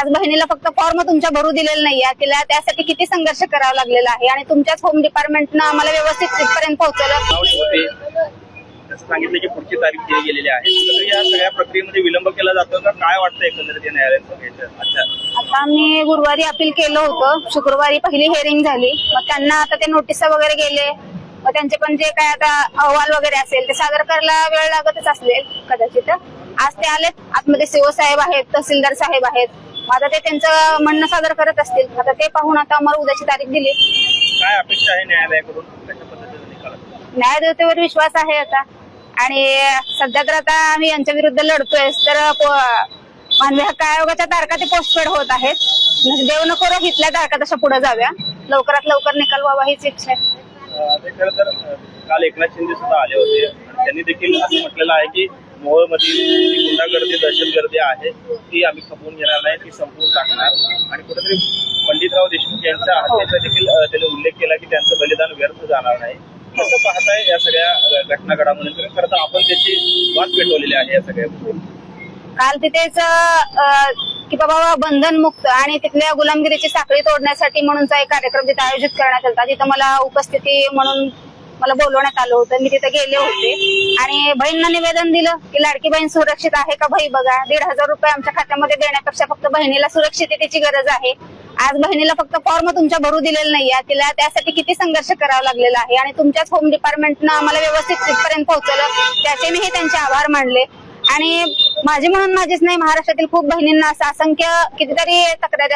आज बहिणीला फक्त फॉर्म तुमच्या भरू दिलेला नाहीये. तिला त्यासाठी किती संघर्ष करावा लागलेला आहे आणि तुमच्याच होम डिपार्टमेंटनं आम्हाला व्यवस्थित तिथपर्यंत पोहोचवलं. सांगितलं की पुढची तारीख दिली गेलेली आहे. या सगळ्या प्रक्रियेमध्ये विलंब केला जातो. का काय वाटतं एकंदरीत या न्यायालयात आता आम्ही गुरुवारी अपील केलं होतं. शुक्रवारी पहिली हेअरिंग झाली. मग त्यांना आता ते नोटीस वगैरे गेले. मग त्यांचे पण जे काय आता अहवाल वगैरे असेल ते सादर करायला वेळ लागतच असेल कदाचित. आज ते आलेत. आतमध्ये सीओ साहेब आहेत तहसीलदार साहेब आहेत. आता ते त्यांचं म्हणणं सादर करत असतील. आता ते पाहून आता आम्हाला उद्याची तारीख दिली. काय अपेक्षा आहे न्यायालयाकडून? कशा पद्धतीने निकाल असेल? न्यायदेवतेवर विश्वास आहे आता. आणि सध्या तर आता आम्ही यांच्या विरुद्ध लढतोय. तर पो- मानवी हक्क आयोगाच्या तारखा ते पोस्टपेड होत आहेत. म्हणजे देव नको रो इथल्या तारखा तशा पुढे जाव्या लवकरात लवकर निकाल व्हावा हीच इच्छा आहे. अं, ते खरं तर अं, काल एकनाथ शिंदे सुद्धा आले होते. आणि त्यांनी देखील असं म्हटलेलं आहे की मोहोळमधील जी गुंडागर्दी दहशतगर्दी आहे ती आम्ही खपवून घेणार नाही ती संपवून टाकणार. आणि कुठेतरी पंडितराव देशमुख यांच्या हत्येचा देखील त्यांनी उल्लेख केला की त्यांचं बलिदान व्यर्थ जाणार नाही. कसं पाहताय या सगळ्या घटना घडामोडींकडे खरं तर आपण त्याची वाट पेटवलेली आहे या सगळ्या काल तिथेच की बाबा बंधन मुक्त आणि तिथल्या गुलामगिरीची साखळी तोडण्यासाठी म्हणूनचा एक कार्यक्रम तिथे आयोजित करण्यात आला तिथं मला उपस्थिती म्हणून मला बोलवण्यात आलं होतं. मी तिथे गेले होते. आणि बहिणींना निवेदन दिलं की लाडकी बहीण सुरक्षित आहे का भाई बघा. दीड हजार रुपये आमच्या खात्यामध्ये देण्यापेक्षा फक्त बहिणीला सुरक्षिततेची गरज आहे. आज बहिणीला फक्त फॉर्म तुमच्या भरू दिलेला नाहीये. तिला त्यासाठी किती संघर्ष करावा लागलेला आहे. आणि तुमच्याच होम डिपार्टमेंटनं आम्हाला व्यवस्थित तिथपर्यंत पोहोचवलं. त्याचे मीही त्यांचे आभार मानले. आणि माझी म्हणून माझीच नाही महाराष्ट्रातील खूप बहिणींना असं असंख्य कितीतरी तक्रारी